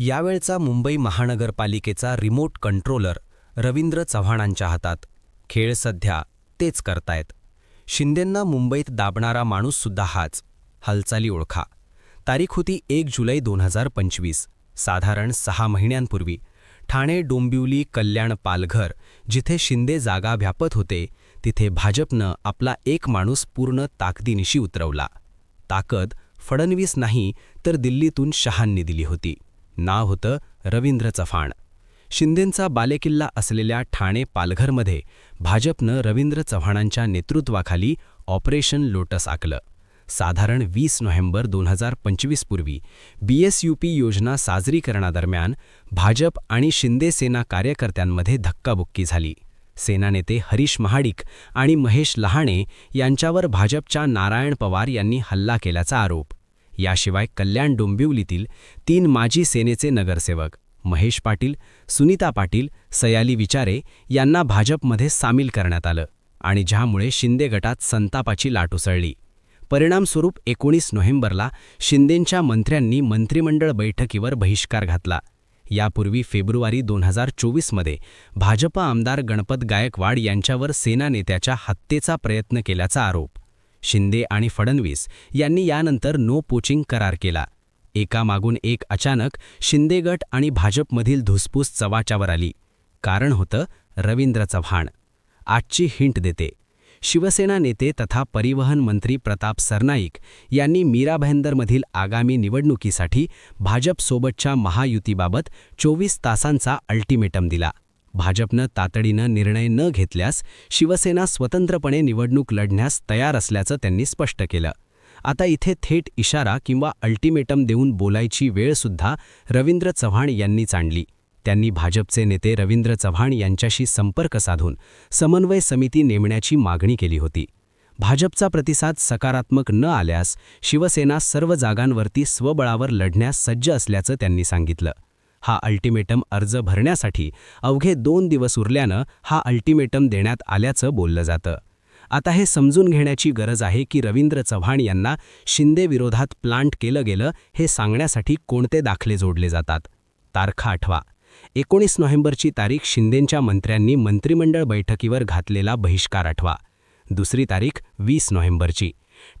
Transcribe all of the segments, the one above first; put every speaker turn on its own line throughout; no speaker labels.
यावेळचा मुंबई महानगरपालिकेचा remote controller Ravindra चव्हाणांच्या हातात. खेळ सध्या तेच करतायत. शिंदेंना मुंबईत दाबणारा माणूससुद्धा हाच. हालचाली ओळखा. तारीख होती एक जुलै दोन हजार पंचवीस. साधारण सहा महिन्यांपूर्वी. ठाणे डोंबिवली कल्याण पालघर जिथे शिंदे जागा व्यापत होते तिथे भाजपनं आपला एक माणूस पूर्ण ताकदीनिशी उतरवला. ताकद फडणवीस नाही तर दिल्लीतून शहांनी दिली होती. नाव होतं रवींद्र चव्हाण. शिंदेंचा बालेकिल्ला असलेल्या ठाणे पालघरमध्ये भाजपनं रवींद्र चव्हाणांच्या नेतृत्वाखाली ऑपरेशन लोटस आखलं. साधारण वीस नोव्हेंबर दोन हजार पंचवीस पूर्वी पी योजना साजरीकरणादरम्यान भाजप आणि शिंदे सेना कार्यकर्त्यांमध्ये धक्काबुक्की झाली. सेनानेते हरीश महाडिक आणि महेश लहाणे यांच्यावर भाजपच्या नारायण पवार यांनी हल्ला केल्याचा आरोप. याशिवाय कल्याण डोंबिवलीतील तीन माजी सेनेचे नगरसेवक महेश पाटील सुनीता पाटील सयाली विचारे यांना भाजपमध्ये सामील करण्यात आलं आणि ज्यामुळे शिंदे गटात संतापाची लाट उसळली. परिणामस्वरूप एकोणीस नोव्हेंबरला शिंदेंच्या मंत्र्यांनी मंत्रिमंडळ बैठकीवर बहिष्कार घातला. यापूर्वी फेब्रुवारी दोन हजार चोवीसमध्ये भाजप आमदार गणपत गायकवाड यांच्यावर सेना नेत्याच्या हत्येचा प्रयत्न केल्याचा आरोप शिंदे आणि फडणवीस यांनी यानंतर नो पोचिंग करार केला. एकामागून एक अचानक शिंदे गट आणि भाजपमधील धुसफूस चवाच्यावर आली. कारण होतं रवींद्र चव्हाण. आजची हिंट देते. शिवसेना नेते तथा परिवहन मंत्री प्रताप सरनाईक यांनी मीरा भाईंदरमधील आगामी निवडणुकीसाठी भाजपसोबतच्या महायुतीबाबत चोवीस तासांचा अल्टिमेटम दिला. भाजपनं तातडीनं निर्णय न घेतल्यास शिवसेना स्वतंत्रपणे निवडणूक लढण्यास तयार असल्याचं त्यांनी स्पष्ट केलं. आता इथे थेट इशारा किंवा अल्टिमेटम देऊन बोलायची वेळसुद्धा रवींद्र चव्हाण यांनीच आणली त्यांनी भाजपचे नेते रवींद्र चव्हाण यांच्याशी संपर्क साधून समन्वय समिती नेमण्याची मागणी केली होती. भाजपचा प्रतिसाद सकारात्मक न आल्यास शिवसेना सर्व जागांवरती स्वबळावर लढण्यास सज्ज असल्याचं त्यांनी सांगितलं. हा अल्टिमेटम अर्ज भरण्यासाठी अवघे दोन दिवस उरल्यानं हा अल्टिमेटम देण्यात आल्याचं बोललं जातं. आता हे समजून घेण्याची गरज आहे की रवींद्र चव्हाण यांना शिंदे विरोधात प्लांट केलं गेलं हे सांगण्यासाठी कोणते दाखले जोडले जातात? तारखा आठवा. एकोणीस नोव्हेंबरची तारीख शिंदेंच्या मंत्र्यांनी मंत्रिमंडळ बैठकीवर घातलेला बहिष्कार आठवा. दुसरी तारीख वीस नोव्हेंबरची.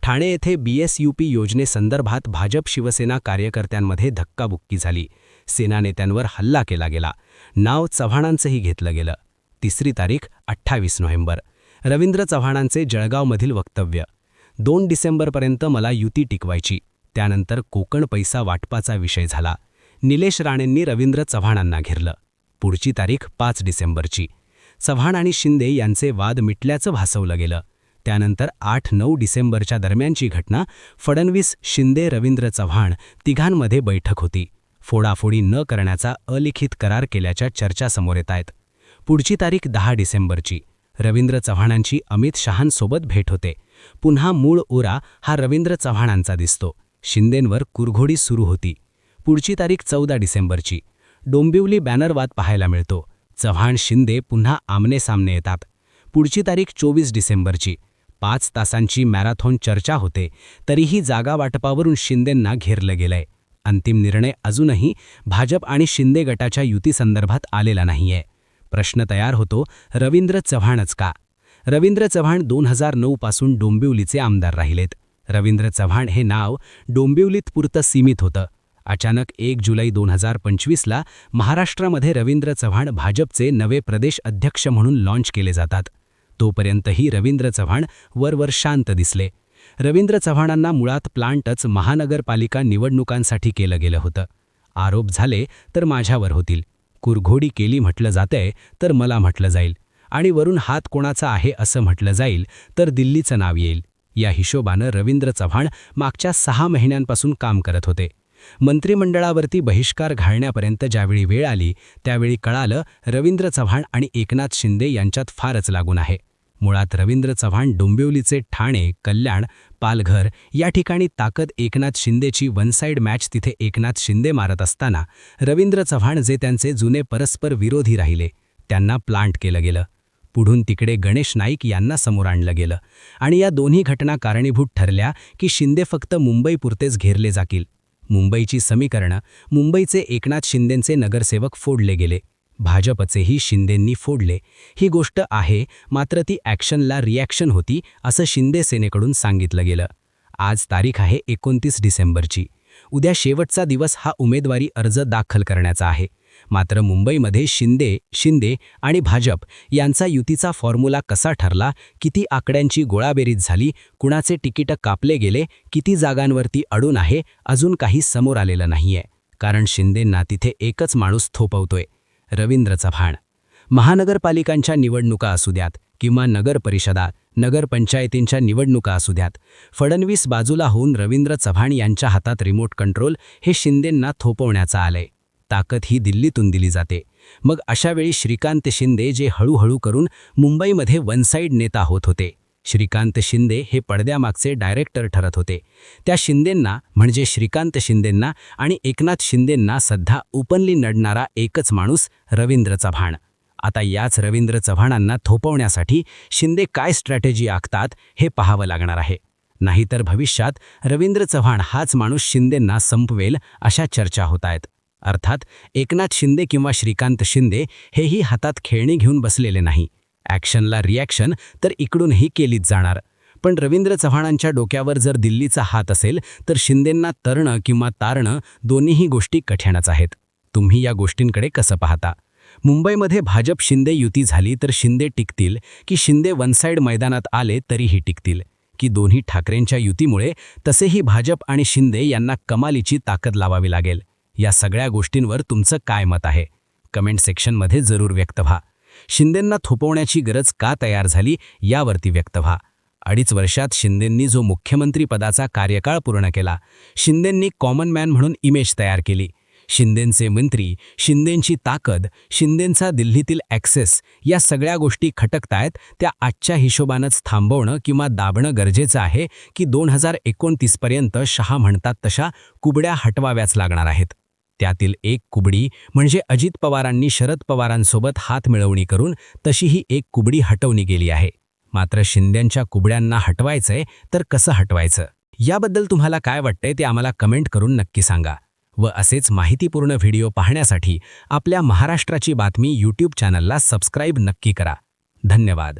ठाणे येथे बीएसयूपी योजनेसंदर्भात भाजप शिवसेना कार्यकर्त्यांमध्ये धक्काबुक्की झाली. सेना नेत्यांवर हल्ला केला गेला. नाव चव्हाणांचंही घेतलं गेलं. तिसरी तारीख अठ्ठावीस नोव्हेंबर. रवींद्र चव्हाणांचे जळगावमधील वक्तव्य. दोन डिसेंबरपर्यंत मला युती टिकवायची. त्यानंतर कोकण पैसा वाटपाचा विषय झाला. निलेश राणेंनी रवींद्र चव्हाणांना घेरलं. पुढची तारीख पाच डिसेंबरची. चव्हाण आणि शिंदे यांचे वाद मिटल्याचं भासवलं गेलं. त्यानंतर आठ नऊ डिसेंबरच्या दरम्यानची घटना फडणवीस शिंदे रवींद्र चव्हाण तिघांमध्ये बैठक होती. फोडाफोडी न करण्याचा अलिखित करार केल्याच्या चर्चा समोर येत आहेत. पुढची तारीख दहा डिसेंबरची. रवींद्र चव्हाणांची अमित शहांसोबत भेट होते. पुन्हा मूळ ओरा हा रवींद्र चव्हाणांचा दिसतो. शिंदेंवर कुरघोडी सुरू होती. पुढची तारीख चौदा डिसेंबरची. डोंबिवली बॅनरवाद पाहायला मिळतो. चव्हाण शिंदे पुन्हा आमनेसामने येतात. पुढची तारीख चोवीस डिसेंबरची. पाच तासांची मॅरेथॉन चर्चा होते. तरीही जागा वाटपावरून शिंदेंना घेरलं गेलंय. अंतिम निर्णय अजूनही भाजप आणि शिंदे गटाच्या युतीसंदर्भात आलेला नाहीये. प्रश्न तयार होतो रवींद्र चव्हाणच का? रवींद्र चव्हाण दोन हजार नऊ पासून डोंबिवलीचे आमदार राहिलेत. रवींद्र चव्हाण हे नाव डोंबिवलीत पुरतं सीमित होतं. अचानक एक जुलै दोन हजार पंचवीसला महाराष्ट्रामध्ये रवींद्र चव्हाण भाजपचे नवे प्रदेश अध्यक्ष म्हणून लॉन्च केले जातात. तोपर्यंतही रवींद्र चव्हाण वरवर शांत दिसले. रवींद्र चव्हाणांना मुळात प्लांटच महानगरपालिका निवडणुकांसाठी केलं गेलं होतं. आरोप झाले तर माझ्यावर होतील. कुरघोडी केली म्हटलं जातंय तर मला म्हटलं जाईल. आणि वरून हात कोणाचा आहे असं म्हटलं जाईल तर दिल्लीचं नाव येईल. या हिशोबानं रवींद्र चव्हाण मागच्या सहा महिन्यांपासून काम करत होते. मंत्रिमंडळावरती बहिष्कार घालण्यापर्यंत ज्यावेळी वेळ आली त्यावेळी कळालं रवींद्र चव्हाण आणि एकनाथ शिंदे यांच्यात फारच लागून आहे. मुळात रवींद्र चव्हाण डोंबिवलीचे ठाणे कल्याण पालघर या ठिकाणी ताकद एकनाथ शिंदेची वन साईड मॅच तिथे एकनाथ शिंदे मारत असताना रवींद्र चव्हाण जे त्यांचे जुने परस्पर विरोधी राहिले त्यांना प्लांट केलं गेलं. पुढून तिकडे गणेश नाईक यांना समोर आणलं गेलं. आणि या दोन्ही घटना कारणीभूत ठरल्या की शिंदे फक्त मुंबईपुरतेच घेरले जातील. मुंबईची समीकरणं मुंबईचे एकनाथ शिंदेंचे नगरसेवक फोडले गेले. भाजपचेही शिंदेंनी फोडले. ही गोष्ट आहे मात्र ती ॲक्शनला रिॲक्शन होती असं शिंदे सेनेकडून सांगितलं गेलं. आज तारीख आहे एकोणतीस डिसेंबरची. उद्या शेवटचा दिवस हा उमेदवारी अर्ज दाखल करण्याचा आहे. मात्र मुंबईमध्ये शिंदे शिंदे आणि भाजप यांचा युतीचा फॉर्म्युला कसा ठरला किती आकड्यांची गोळाबेरीज झाली कुणाचे तिकीटं कापले गेले किती जागांवरती अडून आहे अजून काही समोर आलेलं नाहीये. कारण शिंदेंना तिथे एकच माणूस थोपवतोय. रवींद्र चव्हाण महानगरपालिकांच्या निवडणुका असू द्यात किंवा नगर परिषदा नगरपंचायतींच्या निवडणुका असू द्यात फडणवीस बाजूला होऊन रवींद्र चव्हाण यांच्या हातात रिमोट कंट्रोल हे शिंदेंना थोपवण्याचं आलंय. ताकद ही दिल्लीतून दिली जाते. मग अशावेळी श्रीकांत शिंदे जे हळूहळू करून मुंबईमध्ये वन साईड नेता होत होते. श्रीकांत शिंदे हे पडद्यामागचे डायरेक्टर ठरत होते. त्या शिंदेंना म्हणजे श्रीकांत शिंदेंना आणि एकनाथ शिंदेंना सध्या ओपनली नडणारा एकच माणूस रवींद्र चव्हाण. आता याच रवींद्र चव्हाणांना थोपवण्यासाठी शिंदे काय स्ट्रॅटेजी आखतात हे पाहावं लागणार आहे. नाहीतर भविष्यात रवींद्र चव्हाण हाच माणूस शिंदेंना संपवेल अशा चर्चा होत आहेत. अर्थात एकनाथ शिंदे किंवा श्रीकांत शिंदे हेही हातात खेळणी घेऊन बसलेले नाही. ॲक्शनला रिॲक्शन तर इकडूनही केलीच जाणार. पण रवींद्र चव्हाणांच्या डोक्यावर जर दिल्लीचा हात असेल तर शिंदेंना तरणं किंवा तारणं दोन्हीही गोष्टी कठीणच आहेत. तुम्ही या गोष्टींकडे कसं पाहता? मुंबईमध्ये भाजप शिंदे युती झाली तर शिंदे टिकतील की शिंदे वनसाईड मैदानात आले तरीही टिकतील? की दोन्ही ठाकरेंच्या युतीमुळे तसेही भाजप आणि शिंदे यांना कमालीची ताकद लावावी लागेल? या सगळ्या गोष्टींवर तुमचं काय मत आहे? कमेंट सेक्शनमध्ये जरूर व्यक्त व्हा. शिंदेंना थोपवण्याची गरज का तयार झाली यावरती व्यक्त व्हा. अडीच वर्षात शिंदेंनी जो मुख्यमंत्रीपदाचा कार्यकाळ पूर्ण केला शिंदेंनी कॉमन मॅन म्हणून इमेज तयार केली. शिंदेंचे मंत्री शिंदेंची ताकद शिंदेंचा दिल्लीतील ॲक्सेस या सगळ्या गोष्टी खटकतायत त्या आजच्या हिशोबानंच थांबवणं किंवा दाबणं गरजेचं आहे की दोन हजार एकोणतीसपर्यंत शहा म्हणतात तशा कुबड्या हटवाव्याच लागणार आहेत. त्यातील एक कुबडी म्हणजे अजित पवारांनी शरद पवारांसोबत हात मिळवणी करून तशीही एक कुबडी हटवली गेली आहे. मात्र शिंद्यांच्या कुबड्यांना हटवायचंय तर कसं हटवायचं? याबद्दल तुम्हाला काय वाटतंय ते आम्हाला कमेंट करून नक्की सांगा. व असेच माहितीपूर्ण व्हिडिओ पाहण्यासाठी आपल्या महाराष्ट्राची बातमी यूट्यूब चॅनलला सबस्क्राईब नक्की करा. धन्यवाद.